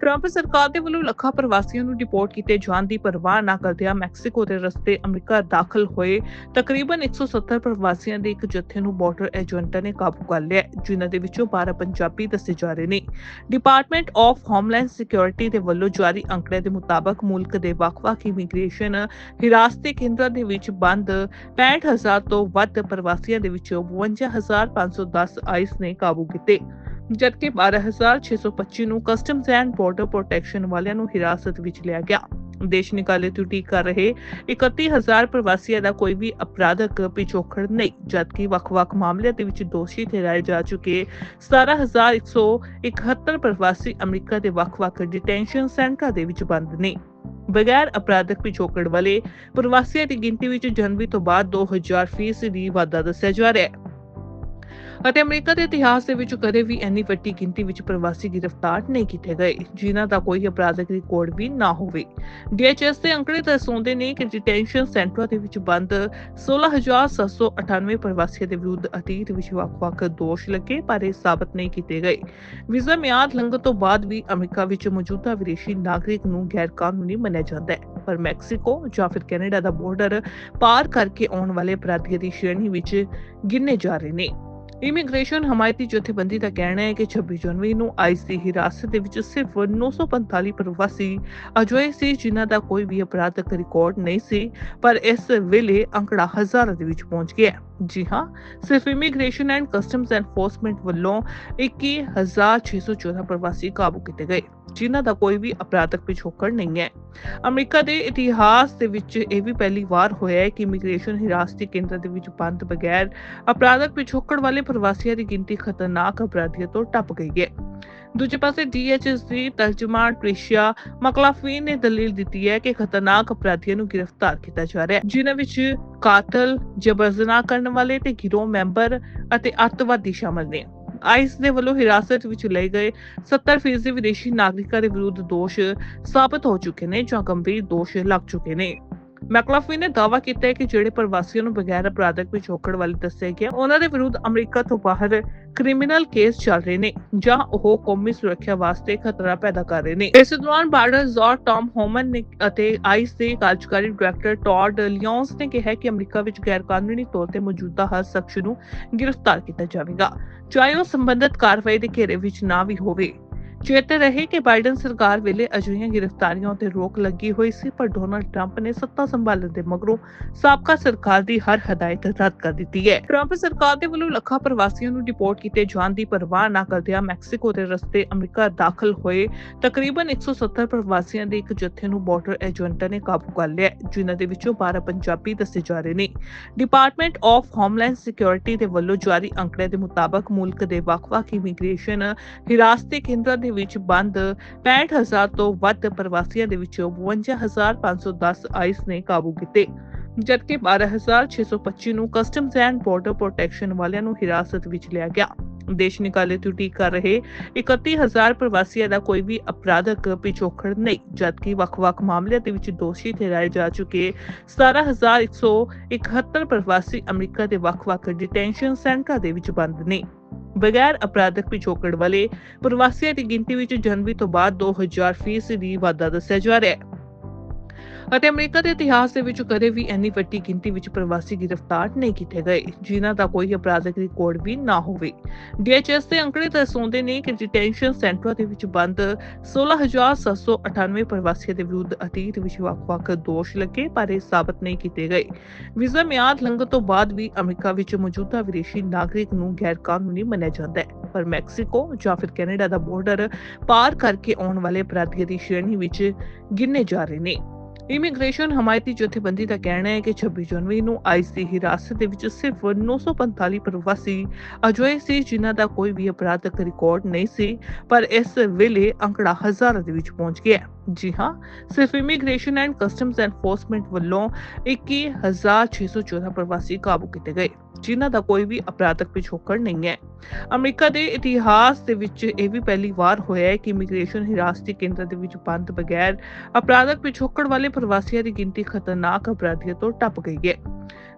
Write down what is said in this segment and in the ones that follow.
Trump ਸਰਕਾਰ ਦੇ ਵੱਲੋਂ ਲੱਖਾਂ ਪ੍ਰਵਾਸੀਆਂ ਨੂੰ ਡਿਪੋਰਟ ਕੀਤੇ ਜਾਣ ਦੀ ਪਰਵਾਹ ਨਾ ਕਰਦਿਆਂ ਮੈਕਸੀਕੋ ਦੇ ਰਸਤੇ ਅਮਰੀਕਾ ਦਾਖਲ ਹੋਏ, ਤਕਰੀਬਨ 170 ਪ੍ਰਵਾਸੀਆਂ ਦੇ ਇੱਕ ਜੱਥੇ ਨੂੰ ਬਾਰਡਰ ਏਜੰਟਾਂ ਨੇ ਕਾਬੂ ਕਰ ਲਿਆ, ਜਿਨ੍ਹਾਂ ਦੇ ਵਿੱਚੋਂ 12 ਪੰਜਾਬੀ ਦੱਸੇ ਜਾ ਰਹੇ ਨੇ। ਡਿਪਾਰਟਮੈਂਟ ਆਫ ਹੋਮਲੈਂਡ ਸਿਕਿਉਰਿਟੀ ਦੇ ਵੱਲੋਂ ਜਾਰੀ ਅੰਕੜੇ ਦੇ ਮੁਤਾਬਕ ਮੁਲਕ ਦੇ ਵੱਖ-ਵੱਖ ਇਮੀਗ੍ਰੇਸ਼ਨ ਹਿਰਾਸਤੀ ਕੇਂਦਰਾਂ ਦੇ ਵਿੱਚ ਬੰਦ 65000 ਤੋਂ ਵੱਧ ਪ੍ਰਵਾਸੀਆਂ ਦੇ ਵਿੱਚੋਂ 52510 ਆਈਸ ਨੇ ਕਾਬੂ ਕੀਤੇ। ਜਦਕਿ 12625 ਨੂੰ ਕਸਟਮਜ਼ ਐਂਡ ਬਾਰਡਰ ਪ੍ਰੋਟੈਕਸ਼ਨ ਵਾਲਿਆਂ ਨੂੰ ਹਿਰਾਸਤ ਵਿੱਚ ਲਿਆ ਗਿਆ। ਦੇਸ਼ ਨਿਕਾਲੇ ਤੋਂ ਉਡੀਕ ਕਰ ਰਹੇ 31000 ਪ੍ਰਵਾਸੀਆਂ ਦਾ ਕੋਈ ਵੀ ਅਪਰਾਧਕ ਪਿਛੋਕੜ ਨਹੀਂ, ਜਦਕਿ ਵੱਖ-ਵੱਖ ਮਾਮਲਿਆਂ ਦੇ ਵਿੱਚ ਦੋਸ਼ੀ ਠਹਿਰਾਏ ਜਾ ਚੁੱਕੇ 17171 ਪ੍ਰਵਾਸੀ ਅਮਰੀਕਾ ਦੇ ਵੱਖ-ਵੱਖ ਡਿਟੈਂਸ਼ਨ ਸੈਂਟਰਾਂ ਦੇ ਵਿੱਚ ਬੰਦ ਨੇ। ਬਗੈਰ ਅਪਰਾਧਕ ਪਿਛੋਕੜ ਵਾਲੇ ਪ੍ਰਵਾਸੀਆਂ ਦੀ ਗਿਣਤੀ ਵਿੱਚ ਜਨਵਰੀ ਤੋਂ ਬਾਅਦ 2000 ਫੀਸਦੀ ਵਾਧਾ ਦੱਸਿਆ ਜਾ ਰਿਹਾ ਹੈ। ਅਤੇ ਅਮਰੀਕਾ ਦੇ ਇਤਿਹਾਸ ਦੇ ਵਿੱਚ ਕਦੇ ਵੀ ਇੰਨੀ ਵੱਡੀ ਗਿਣਤੀ ਵਿੱਚ ਪ੍ਰਵਾਸੀ ਗ੍ਰਿਫਤਾਰ ਨਹੀਂ ਕੀਤੇ ਗਏ, ਜਿਨ੍ਹਾਂ ਦਾ ਕੋਈ ਅਪਰਾਧਿਕ ਰਿਕਾਰਡ ਵੀ ਨਾ ਹੋਵੇ। DHS ਦੇ ਅੰਕੜੇ ਦਰਸਾਉਂਦੇ ਨੇ ਕਿ ਡਿਟੈਂਸ਼ਨ ਸੈਂਟਰਾਂ ਦੇ ਵਿੱਚ ਬੰਦ 16798 ਪ੍ਰਵਾਸੀਆਂ ਦੇ ਵਿਰੁੱਧ ਅਤੀਤ ਵਿੱਚ ਵੱਖ-ਵੱਖ ਦੋਸ਼ ਲੱਗੇ, ਪਰ ਇਹ ਸਾਬਤ ਨਹੀਂ ਕੀਤੇ ਗਏ। ਵੀਜ਼ਾ ਮਿਆਦ ਲੰਘਣ ਤੋਂ ਬਾਅਦ ਵੀ ਅਮਰੀਕਾ ਵਿੱਚ ਮੌਜੂਦਾ ਵਿਦੇਸ਼ੀ ਨਾਗਰਿਕ ਨੂੰ ਗੈਰ ਕਾਨੂੰਨੀ ਮੰਨਿਆ ਜਾਂਦਾ ਹੈ। ਪਰ ਮੈਕਸੀਕੋ ਜਾਂ ਫਿਰ ਕੈਨੇਡਾ ਦਾ ਬਾਰਡਰ ਪਾਰ ਕਰਕੇ ਆਉਣ ਵਾਲੇ ਅਪਰਾਧੀਆਂ ਦੀ ਸ਼੍ਰੇਣੀ ਵਿੱਚ ਗਿਣੇ ਜਾ ਰਹੇ ਨੇ। ਇਮੀਗ੍ਰੇਸ਼ਨ ਹਮਾਇਤੀ ਜਥੇਬੰਦੀ ਦਾ ਕਹਿਣਾ ਹੈ ਕਿ 26 ਜਨਵਰੀ ਨੂੰ ਆਈਸ ਦੀ ਹਿਰਾਸਤ ਦੇ ਵਿੱਚ ਸਿਰਫ 945 ਪ੍ਰਵਾਸੀ ਅਜਿਹੇ ਸੀ ਜਿਨ੍ਹਾਂ ਦਾ ਕੋਈ ਵੀ ਅਪਰਾਧਕ ਰਿਕਾਰਡ ਨਹੀਂ ਸੀ, ਪਰ ਇਸ ਵੇਲੇ ਅੰਕੜਾ ਹਜ਼ਾਰਾਂ ਦੇ ਵਿੱਚ ਪਹੁੰਚ ਗਿਆ ਹੈ। ਜੀ ਹਾਂ, ਸਿਰਫ ਇਮੀਗ੍ਰੇਸ਼ਨ ਐਂਡ ਕਸਟਮਜ਼ ਐਨਫੋਰਸਮੈਂਟ ਵੱਲੋਂ 21614 ਪ੍ਰਵਾਸੀ ਕਾਬੂ ਕੀਤੇ ਗਏ, ਜਿਨ੍ਹਾਂ ਦਾ ਕੋਈ ਵੀ ਅਪਰਾਧਕ ਪਿਛੋਕੜ ਨਹੀਂ ਹੈ। ਅਮਰੀਕਾ ਦੇ ਇਤਿਹਾਸ ਦੇ ਵਿੱਚ ਇਹ ਵੀ ਪਹਿਲੀ ਵਾਰ ਹੋਇਆ ਹੈ ਕਿ ਇਮੀਗ੍ਰੇਸ਼ਨ ਹਿਰਾਸਤੀ ਕੇਂਦਰ ਦੇ ਵਿੱਚ ਬੰਦ ਬਗੈਰ ਅਪਰਾਧਕ ਪਿਛੋਕੜ ਵਾਲੇ ਪ੍ਰਵਾਸੀਆਂ ਦੀ ਗਿਣਤੀ ਖਤਰਨਾਕ ਅਪਰਾਧੀਆਂ ਤੋਂ ਟੱਪ ਗਈ ਹੈ। ਦੂਜੇ ਪਾਸੇ ਡੀਐਚਐਸ ਦੀ ਤਰਜਮਾਨ ਪ੍ਰਿਸ਼ਾ ਮਕਲਾਫੀਨ ਨੇ ਦਲੀਲ ਦਿੱਤੀ ਹੈ ਕਿ ਖਤਰਨਾਕ ਅਪਰਾਧੀਆਂ ਨੂੰ ਗ੍ਰਿਫਤਾਰ ਕੀਤਾ ਜਾ ਰਿਹਾ ਹੈ, ਜਿਨ੍ਹਾਂ ਵਿੱਚ ਕਾਤਲ ਜਬਰ ਜਨਾਹ ਕਰਨ ਵਾਲੇ ਤੇ ਗਿਰੋਹ ਮੈਂਬਰ ਅਤੇ ਅੱਤਵਾਦੀ ਸ਼ਾਮਲ ਨੇ। ਆਈਸ ਦੇ ਵੱਲੋਂ ਹਿਰਾਸਤ ਵਿੱਚ ਲਏ ਗਏ 70% ਵਿਦੇਸ਼ੀ ਨਾਗਰਿਕਾਂ ਦੇ ਵਿਰੁੱਧ ਦੋਸ਼ ਸਾਬਤ ਹੋ ਚੁੱਕੇ ਨੇ ਜਾਂ ਗੰਭੀਰ ਦੋਸ਼ ਲੱਗ ਚੁੱਕੇ ਨੇ। ਮੈਕਲਾਫਲਿਨ ਨੇ ਦਾਅਵਾ ਕੀਤਾ ਹੈ ਕਿ ਜਿਹੜੇ ਪ੍ਰਵਾਸੀਆਂ ਨੂੰ ਬਗੈਰ ਅਪਰਾਧਕ ਪਿਛੋਕੜ ਵਾਲੇ ਦੱਸੇ ਗਏ ਉਹਨਾਂ ਦੇ ਵਿਰੁੱਧ ਅਮਰੀਕਾ ਤੋਂ ਬਾਹਰ ਕ੍ਰਿਮੀਨਲ ਕੇਸ ਚੱਲ ਰਹੇ ਨੇ, ਜਾਂ ਉਹ ਕੌਮੀ ਸੁਰੱਖਿਆ ਵਾਸਤੇ ਖਤਰਾ ਪੈਦਾ ਕਰ ਰਹੇ ਨੇ। ਇਸ ਦੌਰਾਨ ਬਾਰਡਰ ਜ਼ੋਰ ਟਾਮ ਹੋਮਨ ਨੇ ਅਤੇ ਆਈਸ ਦੇ ਕਾਰਜਕਾਰੀ ਡਾਇਰੈਕਟਰ ਟੌਡ ਲਿਓਨਸ ਨੇ ਕਿਹਾ ਕਿ ਅਮਰੀਕਾ ਵਿੱਚ ਗੈਰ ਕਾਨੂੰਨੀ ਤੌਰ ਤੇ ਮੌਜੂਦਾ ਹਰ ਸ਼ਖਸ ਨੂੰ ਗ੍ਰਿਫਤਾਰ ਕੀਤਾ ਜਾਵੇਗਾ, ਚਾਹੇ ਉਹ ਸੰਬੰਧਿਤ ਕਾਰਵਾਈ ਦੇ ਘੇਰੇ ਵਿੱਚ ਨਾ ਵੀ ਹੋਵੇ। ਚੇਤੇ ਰਹੇ ਕਿ ਬਾਈਡਨ ਸਰਕਾਰ ਵੇਲੇ ਅਜਿਹੀਆਂ ਗ੍ਰਿਫਤਾਰੀਆਂ ਉਤੇ ਰੋਕ ਲੱਗੀ ਹੋਈ ਸੀ, ਪਰ ਡੋਨਾਲਡ ਟਰੰਪ ਨੇ ਸੱਤਾ ਸੰਭਾਲਣ ਦੇ ਮਗਰੋਂ ਸਾਬਕਾ ਸਰਕਾਰ ਦੀ ਹਰ ਹਦਾਇਤ ਰੱਦ ਕਰ ਦਿੱਤੀ ਹੈ। ਟਰੰਪ ਸਰਕਾਰ ਦੇ ਵੱਲੋਂ ਲੱਖਾਂ ਪ੍ਰਵਾਸੀਆਂ ਨੂੰ ਡਿਪੋਰਟ ਕੀਤੇ ਜਾਣ ਦੀ ਪਰਵਾਹ ਨਾ ਕਰਦਿਆਂ ਮੈਕਸੀਕੋ ਦੇ ਰਸਤੇ ਅਮਰੀਕਾ ਦਾਖਲ ਹੋਏ ਤਕਰੀਬਨ 170 ਪ੍ਰਵਾਸੀਆਂ ਦੇ ਇੱਕ ਜਥੇ ਨੂੰ ਬਾਰਡਰ ਏਜੰਟਾਂ ਨੇ ਕਾਬੂ ਕਰ ਲਿਆ, ਜਿਨ੍ਹਾਂ ਦੇ ਵਿੱਚੋਂ 12 ਪੰਜਾਬੀ ਦੱਸੇ ਜਾ ਰਹੇ ਨੇ। ਡਿਪਾਰਟਮੈਂਟ ਆਫ ਹੋਮਲੈਂਡ ਸਿਕਿਉਰਿਟੀ ਦੇ ਵੱਲੋਂ ਜਾਰੀ ਅੰਕੜੇ ਦੇ ਮੁਤਾਬਕ ਮੁਲਕ ਦੇ ਵੱਖ-ਵੱਖ ਇਮੀਗ੍ਰੇਸ਼ਨ ਹਿਰਾਸਤੀ ਕੇਂਦਰਾਂ ਦੇ ਵਿੱਚ ਬੰਦ 65000 ਤੋਂ ਵੱਧ ਪ੍ਰਵਾਸੀਆਂ ਦੇ ਵਿੱਚੋਂ 52510 ਆਈਸ ਨੇ ਕਾਬੂ ਕੀਤੇ। ਜਦਕਿ 12625 ਨੂੰ ਕਸਟਮਜ਼ ਐਂਡ ਬਾਰਡਰ ਪ੍ਰੋਟੈਕਸ਼ਨ ਵਾਲਿਆਂ ਨੂੰ ਹਿਰਾਸਤ ਵਿੱਚ ਲਿਆ ਗਿਆ। ਦੇਸ਼ ਨਿਕਾਲੇ ਤੋਂ ਕਰ ਰਹੇ 31000 ਪ੍ਰਵਾਸੀਆਂ ਦਾ ਕੋਈ ਵੀ ਅਪਰਾਧਕ ਪਿਛੋਕੜ ਨਹੀਂ, ਜਦਕਿ ਵੱਖ-ਵੱਖ ਮਾਮਲਿਆਂ ਦੇ ਵਿੱਚ ਦੋਸ਼ੀ ਠਹਿਰਾਏ ਜਾ ਚੁੱਕੇ 17171 ਪ੍ਰਵਾਸੀ ਅਮਰੀਕਾ ਦੇ ਵੱਖ-ਵੱਖ ਡਿਟੈਂਸ਼ਨ ਸੈਂਟਰਾਂ ਦੇ ਵਿੱਚ ਬੰਦ ਨੇ। ਬਗੈਰ ਅਪਰਾਧਕ ਪਿਛੋਕੜ ਵਾਲੇ ਪ੍ਰਵਾਸੀਆਂ ਦੀ ਗਿਣਤੀ ਵਿੱਚ ਜਨਵਰੀ ਤੋਂ ਬਾਅਦ 2000 ਫੀਸਦੀ ਵਾਧਾ ਦੱਸਿਆ ਜਾ ਰਿਹਾ ਹੈ। ਅਤੇ ਅਮਰੀਕਾ ਦੇ ਇਤਿਹਾਸ ਦੇ ਵਿੱਚ ਕਦੇ ਵੀ ਇੰਨੀ ਵੱਡੀ ਗਿਣਤੀ ਵਿੱਚ ਪ੍ਰਵਾਸੀ ਗ੍ਰਿਫਤਾਰ ਨਹੀਂ ਕੀਤੇ ਗਏ, ਜਿਨ੍ਹਾਂ ਦਾ ਕੋਈ ਅਪਰਾਧਿਕ ਰਿਕਾਰਡ ਵੀ ਨਾ ਹੋਵੇ। DHS ਦੇ ਅੰਕੜੇ ਦਰਸਾਉਂਦੇ ਨੇ ਕਿ ਡਿਟੈਂਸ਼ਨ ਸੈਂਟਰਾਂ ਦੇ ਵਿੱਚ ਬੰਦ 16798 ਪ੍ਰਵਾਸੀਆਂ ਦੇ ਵਿਰੁੱਧ ਅਤੀਤ ਵਿੱਚ ਵੱਖ-ਵੱਖ ਦੋਸ਼ ਲੱਗੇ, ਪਰ ਇਹ ਸਾਬਤ ਨਹੀਂ ਕੀਤੇ ਗਏ। ਵੀਜ਼ਾ ਮਿਆਦ ਲੰਘਣ ਤੋਂ ਬਾਅਦ ਵੀ ਅਮਰੀਕਾ ਵਿੱਚ ਮੌਜੂਦਾ ਵਿਦੇਸ਼ੀ ਨਾਗਰਿਕ ਨੂੰ ਗੈਰ ਕਾਨੂੰਨੀ ਮੰਨਿਆ ਜਾਂਦਾ ਹੈ। ਪਰ ਮੈਕਸੀਕੋ ਜਾਂ ਫਿਰ ਕੈਨੇਡਾ ਦਾ ਬਾਰਡਰ ਪਾਰ ਕਰਕੇ ਆਉਣ ਵਾਲੇ ਅਪਰਾਧੀਆਂ ਦੀ ਸ਼੍ਰੇਣੀ ਵਿੱਚ ਗਿਣੇ ਜਾ ਰਹੇ ਨੇ। ਇਮੀਗ੍ਰੇਸ਼ਨ ਹਮਾਇਤੀ ਜਥੇਬੰਦੀ ਦਾ ਕਹਿਣਾ ਹੈ ਕਿ 26 ਜਨਵਰੀ ਨੂੰ ਆਈਸ ਦੀ ਹਿਰਾਸਤ ਦੇ ਵਿੱਚ ਸਿਰਫ 945 ਪ੍ਰਵਾਸੀ ਅਜਿਹੇ ਸੀ, ਜਿਨ੍ਹਾਂ ਦਾ ਕੋਈ ਵੀ ਅਪਰਾਧਕ ਰਿਕਾਰਡ ਨਹੀਂ ਸੀ, ਪਰ ਇਸ ਵੇਲੇ ਅੰਕੜਾ ਹਜ਼ਾਰਾਂ ਦੇ ਵਿੱਚ ਪਹੁੰਚ ਗਿਆ ਹੈ। ਜੀ ਹਾਂ, ਸਿਰਫ ਇਮੀਗ੍ਰੇਸ਼ਨ ਐਂਡ ਕਸਟਮਜ਼ ਐਨਫੋਰਸਮੈਂਟ ਵੱਲੋਂ 21614 ਪ੍ਰਵਾਸੀ ਕਾਬੂ ਕੀਤੇ ਗਏ। ਜਿਨ੍ਹਾਂ ਦਾ ਕੋਈ ਵੀ ਅਪਰਾਧਕ ਪਿਛੋਕੜ ਨਹੀਂ ਹੈ। ਅਮਰੀਕਾ ਦੇ ਇਤਿਹਾਸ ਦੇ ਵਿੱਚ ਇਹ ਵੀ ਪਹਿਲੀ ਵਾਰ ਹੋਇਆ ਹੈ ਕਿ ਇਮੀਗ੍ਰੇਸ਼ਨ ਹਿਰਾਸਤੀ ਕੇਂਦਰ ਦੇ ਵਿੱਚ ਬੰਦ ਬਗੈਰ ਅਪਰਾਧਕ ਪਿਛੋਕੜ ਵਾਲੇ ਪ੍ਰਵਾਸੀਆਂ ਦੀ ਗਿਣਤੀ ਖਤਰਨਾਕ ਅਪਰਾਧੀਆਂ ਤੋਂ ਟੱਪ ਗਈ ਹੈ।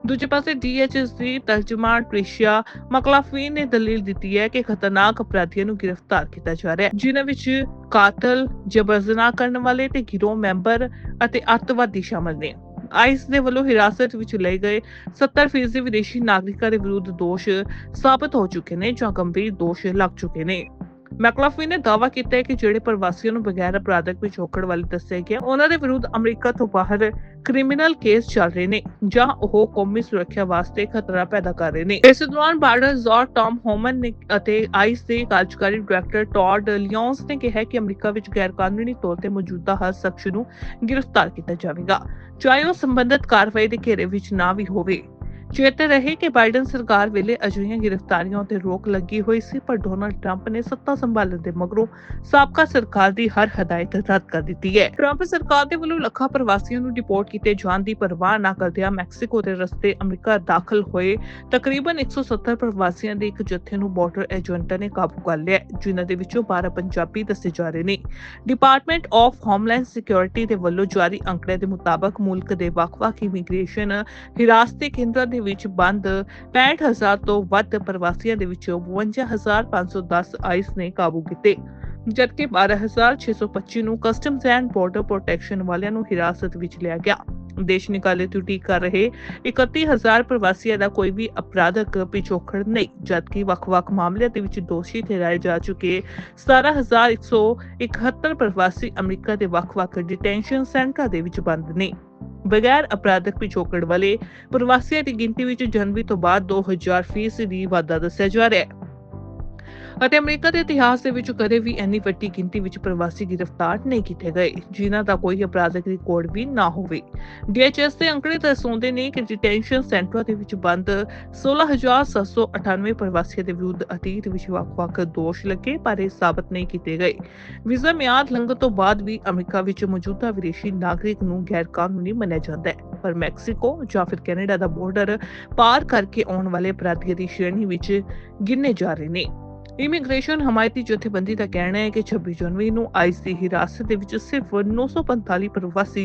ਦੂਜੇ ਪਾਸੇ ਡੀਐਚਐਸ ਦੀ ਤਰਜਮਾਨ ਟ੍ਰਿਸ਼ੀਆ ਮਕਲਾਫੀਨ ਨੇ ਦਲੀਲ ਦਿੱਤੀ ਹੈ ਕਿ ਖਤਰਨਾਕ ਅਪਰਾਧੀਆਂ ਨੂੰ ਗ੍ਰਿਫਤਾਰ ਕੀਤਾ ਜਾ ਰਿਹਾ ਹੈ, ਜਿਨ੍ਹਾਂ ਵਿੱਚ ਕਾਤਲ ਜਬਰ ਜਨਾਹ ਕਰਨ ਵਾਲੇ ਤੇ ਗਿਰੋਹ ਮੈਂਬਰ ਅਤੇ ਅੱਤਵਾਦੀ ਸ਼ਾਮਲ ਨੇ। ਆਈਸ ਦੇ ਵੱਲੋਂ ਹਿਰਾਸਤ ਵਿੱਚ ਲਏ ਗਏ 70% ਵਿਦੇਸ਼ੀ ਨਾਗਰਿਕਾਂ ਦੇ ਵਿਰੁੱਧ ਦੋਸ਼ ਸਾਬਤ ਹੋ ਚੁੱਕੇ ਨੇ ਜਾਂ ਗੰਭੀਰ ਦੋਸ਼ ਲੱਗ ਚੁੱਕੇ ਨੇ। ਮੈਕਲਾਫੀ ਨੇ ਦਾਅਵਾ ਕੀਤਾ ਹੈ ਕਿ ਜਿਹੜੇ ਪ੍ਰਵਾਸੀਆਂ ਨੂੰ ਬਗੈਰ ਅਪਰਾਧਕ ਪਿਛੋਕੜ ਵਾਲੇ ਦੱਸਿਆ ਗਿਆ ਉਹਨਾਂ ਦੇ ਵਿਰੁੱਧ ਅਮਰੀਕਾ ਤੋਂ ਬਾਹਰ ਕ੍ਰਿਮੀਨਲ ਕੇਸ ਚੱਲ ਰਹੇ ਨੇ, ਜਾਂ ਉਹ ਕੌਮੀ ਸੁਰੱਖਿਆ ਵਾਸਤੇ ਖਤਰਾ ਪੈਦਾ ਕਰ ਰਹੇ ਨੇ। ਇਸ ਦੌਰਾਨ ਬਾਰਡਰ ਜ਼ੌਰ ਟਾਮ ਹੋਮਨ ਨੇ ਅਤੇ ਆਈਸ ਦੇ ਕਾਰਜਕਾਰੀ ਡਾਇਰੈਕਟਰ ਟੌਡ ਲਿਓਨਸ ਨੇ ਕਿਹਾ ਕਿ ਅਮਰੀਕਾ ਵਿੱਚ ਗੈਰਕਾਨੂੰਨੀ ਤੌਰ ਤੇ ਮੌਜੂਦਾ ਹਰ ਸ਼ਖਸ ਨੂੰ ਗ੍ਰਿਫਤਾਰ ਕੀਤਾ ਜਾਵੇਗਾ। ਚਾਹੇ ਉਹ ਸੰਬੰਧਿਤ ਕਾਰਵਾਈ ਦੇ ਘੇਰੇ ਵਿੱਚ ਨਾ ਵੀ ਹੋਵੇ। ਚੇਤੇ ਰਹੇ ਕਿ ਬਾਈਡਨ ਸਰਕਾਰ ਵੇਲੇ ਅਜਿਹੀਆਂ ਗ੍ਰਿਫਤਾਰੀਆਂ ਤੇ ਰੋਕ ਲੱਗੀ ਹੋਈ ਸੀ, ਪਰ ਡੋਨਾਲਡ ਟਰੰਪ ਨੇ ਸੱਤਾ ਸੰਭਾਲਣ ਦੇ ਮਗਰੋਂ ਸਾਬਕਾ ਸਰਕਾਰ ਦੀ ਹਰ ਹਦਾਇਤ ਰੱਦ ਕਰ ਦਿੱਤੀ ਹੈ। ਟਰੰਪ ਸਰਕਾਰ ਦੇ ਵੱਲੋਂ ਲੱਖਾਂ ਪ੍ਰਵਾਸੀਆਂ ਨੂੰ ਡਿਪੋਰਟ ਕੀਤੇ ਜਾਣ ਦੀ ਪਰਵਾਹ ਨਾ ਕਰਦਿਆਂ ਮੈਕਸੀਕੋ ਦੇ ਰਸਤੇ ਅਮਰੀਕਾ ਦਾਖਲ ਹੋਏ ਤਕਰੀਬਨ 170 ਪ੍ਰਵਾਸੀਆਂ ਦੇ ਇੱਕ ਜੱਥੇ ਨੂੰ ਬਾਰਡਰ ਏਜੰਟਾਂ ਨੇ ਕਾਬੂ ਕਰ ਲਿਆ, ਜਿਨ੍ਹਾਂ ਦੇ ਵਿੱਚੋਂ 12 ਪੰਜਾਬੀ ਦੱਸੇ ਜਾ ਰਹੇ ਨੇ। ਡਿਪਾਰਟਮੈਂਟ ਆਫ ਹੋਮਲੈਂਡ ਸਿਕਿਉਰਿਟੀ ਦੇ ਵੱਲੋਂ ਜਾਰੀ ਅੰਕੜੇ ਦੇ ਮੁਤਾਬਕ ਮੁਲਕ ਦੇ ਵੱਖ-ਵੱਖ ਇਮੀਗ੍ਰੇਸ਼ਨ ਹਿਰਾਸਤੀ ਕੇਂਦਰਾਂ ਦੇ ਵਿੱਚ ਬੰਦ 65000 ਤੋਂ ਵੱਧ ਪ੍ਰਵਾਸੀਆਂ ਦੇ ਵਿੱਚੋਂ 52510 ਆਈਸ ਨੇ ਕਾਬੂ ਕੀਤੇ। ਜਦਕਿ 12625 ਨੂੰ ਕਸਟਮਜ਼ ਐਂਡ ਬਾਰਡਰ ਪ੍ਰੋਟੈਕਸ਼ਨ ਵਾਲਿਆਂ ਨੂੰ ਹਿਰਾਸਤ ਵਿੱਚ ਲਿਆ ਗਿਆ। ਦੇਸ਼ ਨਿਕਾਲੇ ਡਿਊਟੀ ਕਰ ਰਹੇ 31000 ਪ੍ਰਵਾਸੀਆਂ ਦਾ ਕੋਈ ਵੀ ਅਪਰਾਧਕ ਪਿਛੋਕੜ ਨਹੀਂ, ਜਦਕਿ ਵੱਖ-ਵੱਖ ਮਾਮਲਿਆਂ ਦੇ ਵਿੱਚ ਦੋਸ਼ੀ ਠਹਿਰਾਏ ਜਾ ਚੁੱਕੇ 17171 ਪ੍ਰਵਾਸੀ ਅਮਰੀਕਾ ਦੇ ਵੱਖ-ਵੱਖ ਡਿਟੈਂਸ਼ਨ ਸੈਂਟਰਾਂ ਦੇ ਵਿੱਚ ਬੰਦ ਨੇ। ਬਗੈਰ ਅਪਰਾਧਕ ਪਿਛੋਕੜ ਵਾਲੇ ਪ੍ਰਵਾਸੀਆਂ ਦੀ ਗਿਣਤੀ ਵਿੱਚ ਜਨਵਰੀ ਤੋਂ ਬਾਅਦ 2000 ਫੀਸਦੀ ਵਾਧਾ ਦੱਸਿਆ ਜਾ ਰਿਹਾ ਹੈ। ਅਤੇ ਅਮਰੀਕਾ ਦੇ ਇਤਿਹਾਸ ਦੇ ਵਿੱਚ ਕਦੇ ਵੀ ਇੰਨੀ ਵੱਡੀ ਗਿਣਤੀ ਵਿੱਚ ਪ੍ਰਵਾਸੀ ਗ੍ਰਿਫਤਾਰ ਨਹੀਂ ਕੀਤੇ ਗਏ, ਜਿਨ੍ਹਾਂ ਦਾ ਕੋਈ ਅਪਰਾਧਿਕ ਰਿਕਾਰਡ ਵੀ ਨਾ ਹੋਵੇ। ਡੀਐਚਐਸ ਦੇ ਅੰਕੜੇ ਦਰਸਾਉਂਦੇ ਨੇ ਕਿ ਡਿਟੈਂਸ਼ਨ ਸੈਂਟਰਾਂ ਦੇ ਵਿੱਚ ਬੰਦ 16798 ਪ੍ਰਵਾਸੀਆਂ ਦੇ ਵਿਰੁੱਧ ਅਤੀਤ ਵਿੱਚ ਵੱਖ-ਵੱਖ ਦੋਸ਼ ਲੱਗੇ, ਪਰ ਇਹ ਸਾਬਤ ਨਹੀਂ ਕੀਤੇ ਗਏ। ਵੀਜ਼ਾ ਮਿਆਦ ਲੰਘਣ ਤੋਂ ਬਾਅਦ ਵੀ ਅਮਰੀਕਾ ਵਿੱਚ ਮੌਜੂਦਾ ਵਿਦੇਸ਼ੀ ਨਾਗਰਿਕ ਨੂੰ ਗੈਰ ਕਾਨੂੰਨੀ ਮੰਨਿਆ ਜਾਂਦਾ ਹੈ। ਪਰ ਮੈਕਸੀਕੋ ਜਾਂ ਫਿਰ ਕੈਨੇਡਾ ਦਾ ਬਾਰਡਰ ਪਾਰ ਕਰਕੇ ਆਉਣ ਵਾਲੇ ਅਪਰਾਧੀਆਂ ਦੀ ਸ਼੍ਰੇਣੀ ਵਿੱਚ ਗਿਣੇ ਜਾ ਰਹੇ ਨੇ। ਇਮੀਗ੍ਰੇਸ਼ਨ ਹਮਾਇਤੀ ਜਥੇਬੰਦੀ ਦਾ ਕਹਿਣਾ ਹੈ ਕਿ 26 ਜਨਵਰੀ ਨੂੰ ਆਈਸ ਦੀ ਹਿਰਾਸਤ ਦੇ ਵਿੱਚ ਸਿਰਫ 945 ਪ੍ਰਵਾਸੀ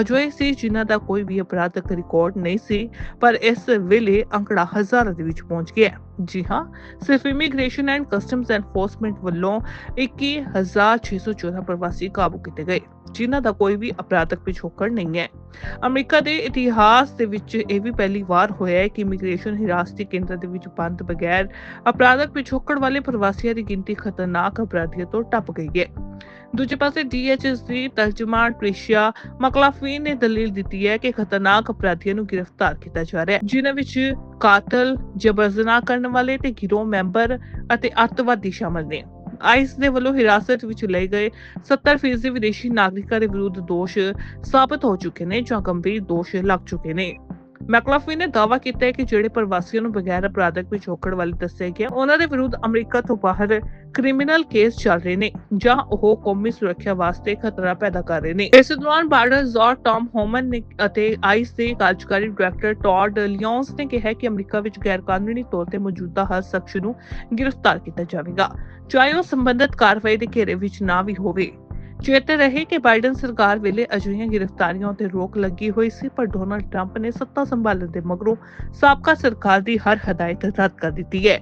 ਅਜਿਹੇ ਸੀ, ਜਿਨ੍ਹਾਂ ਦਾ ਕੋਈ ਵੀ ਅਪਰਾਧਕ ਰਿਕਾਰਡ ਨਹੀਂ ਸੀ, ਪਰ ਇਸ ਵੇਲੇ ਅੰਕੜਾ ਹਜ਼ਾਰਾਂ ਦੇ ਵਿੱਚ ਪਹੁੰਚ ਗਿਆ ਹੈ। ਜੀ ਹਾਂ, ਸਿਰਫ ਇਮੀਗ੍ਰੇਸ਼ਨ ਐਂਡ ਕਸਟਮਸ ਐਨਫੋਰਸਮੈਂਟ ਵੱਲੋਂ 21614 ਪ੍ਰਵਾਸੀ ਕਾਬੂ ਕੀਤੇ ਗਏ, ਜਿਨ੍ਹਾਂ ਦਾ ਕੋਈ ਵੀ ਅਪਰਾਧਕ ਪਿਛੋਕੜ ਨਹੀਂ ਹੈ। ਅਮਰੀਕਾ ਦੇ ਇਤਿਹਾਸ ਦੇ ਵਿੱਚ ਇਹ ਵੀ ਪਹਿਲੀ ਵਾਰ ਹੋਇਆ ਹੈ ਕਿ ਇਮੀਗ੍ਰੇਸ਼ਨ ਹਿਰਾਸਤੀ ਕੇਂਦਰ ਦੇ ਵਿੱਚ ਬੰਦ ਬਗੈਰ ਅਪਰਾਧਕ ਪਿਛੋਕੜ ਵਾਲੇ ਪ੍ਰਵਾਸੀਆਂ ਦੀ ਗਿਣਤੀ ਖਤਰਨਾਕ ਅਪਰਾਧੀਆਂ ਤੋਂ ਟੱਪ ਗਈ ਹੈ। ਦੂਜੇ ਪਾਸੇ ਡੀਐਚਐਸ ਦੀ ਤਰਜਮਾਨ ਟ੍ਰਿਸ਼ੀਆ ਮਕਲਾਫੀਨ ਨੇ ਦਲੀਲ ਦਿੱਤੀ ਹੈ ਕਿ ਖਤਰਨਾਕ ਅਪਰਾਧੀਆਂ ਨੂੰ ਗ੍ਰਿਫਤਾਰ ਕੀਤਾ ਜਾ ਰਿਹਾ ਹੈ, ਜਿਨ੍ਹਾਂ ਵਿੱਚ ਕਾਤਲ ਜਬਰ ਕਰਨ ਵਾਲੇ ਤੇ ਗਿਰੋਹ ਮੈਂਬਰ ਅਤੇ ਅੱਤਵਾਦੀ ਸ਼ਾਮਲ ਨੇ। ਆਈਸ ਦੇ ਵੱਲੋਂ ਹਿਰਾਸਤ ਵਿੱਚ ਲਏ ਗਏ 70% ਵਿਦੇਸ਼ੀ ਨਾਗਰਿਕਾਂ ਦੇ ਵਿਰੁੱਧ ਦੋਸ਼ ਸਾਬਤ ਹੋ ਚੁੱਕੇ ਨੇ ਜਾਂ ਗੰਭੀਰ ਦੋਸ਼ ਲੱਗ ਚੁੱਕੇ ਨੇ। ਮੈਕਲਾਫੀ ਨੇ ਦਾਅਵਾ ਕੀਤਾ ਹੈ ਕਿ ਜਿਹੜੇ ਪ੍ਰਵਾਸੀਆਂ ਨੂੰ ਬਗੈਰ ਅਪਰਾਧਕ ਪਿਛੋਕੜ ਵਾਲੇ ਦੱਸਿਆ ਗਿਆ, ਉਹਨਾਂ ਦੇ ਵਿਰੁੱਧ ਅਮਰੀਕਾ ਤੋਂ ਬਾਹਰ ਕ੍ਰਿਮੀਨਲ ਕੇਸ ਚੱਲ ਰਹੇ ਨੇ, ਜਾਂ ਉਹ ਕੌਮੀ ਸੁਰੱਖਿਆ ਵਾਸਤੇ ਖਤਰਾ ਪੈਦਾ ਕਰ ਰਹੇ ਨੇ। ਇਸ ਦੌਰਾਨ ਬਾਰਡਰ ਜ਼ੌਰ ਟਾਮ ਹੋਮਨ ਨੇ ਅਤੇ ਆਈਸ ਦੇ ਕਾਰਜਕਾਰੀ ਡਾਇਰੈਕਟਰ ਟੌਡ ਲਿਓਨਸ ਨੇ ਕਿਹਾ ਕਿ ਅਮਰੀਕਾ ਵਿੱਚ ਗੈਰਕਾਨੂੰਨੀ ਤੌਰ ਤੇ ਮੌਜੂਦਾ ਹਰ ਸ਼ਖਸ ਨੂੰ ਗ੍ਰਿਫਤਾਰ ਕੀਤਾ ਜਾਵੇਗਾ। ਚਾਹੇ ਉਹ ਸੰਬੰਧਿਤ ਕਾਰਵਾਈ ਦੇ ਘੇਰੇ ਵਿੱਚ ਨਾ ਵੀ ਹੋਵੇ। ਚੇਤੇ ਰਹੇ ਕਿ ਬਾਈਡਨ ਸਰਕਾਰ ਵੇਲੇ ਅਜਿਹੀਆਂ ਗ੍ਰਿਫਤਾਰੀਆਂ ਉਤੇ ਰੋਕ ਲੱਗੀ ਹੋਈ ਸੀ, ਪਰ ਡੋਨਾਲਡ ਟਰੰਪ ਨੇ ਸੱਤਾ ਸੰਭਾਲਣ ਦੇ ਮਗਰੋਂ ਸਾਬਕਾ ਸਰਕਾਰ ਦੀ ਹਰ ਹਦਾਇਤ ਰੱਦ ਕਰ ਦਿੱਤੀ ਹੈ।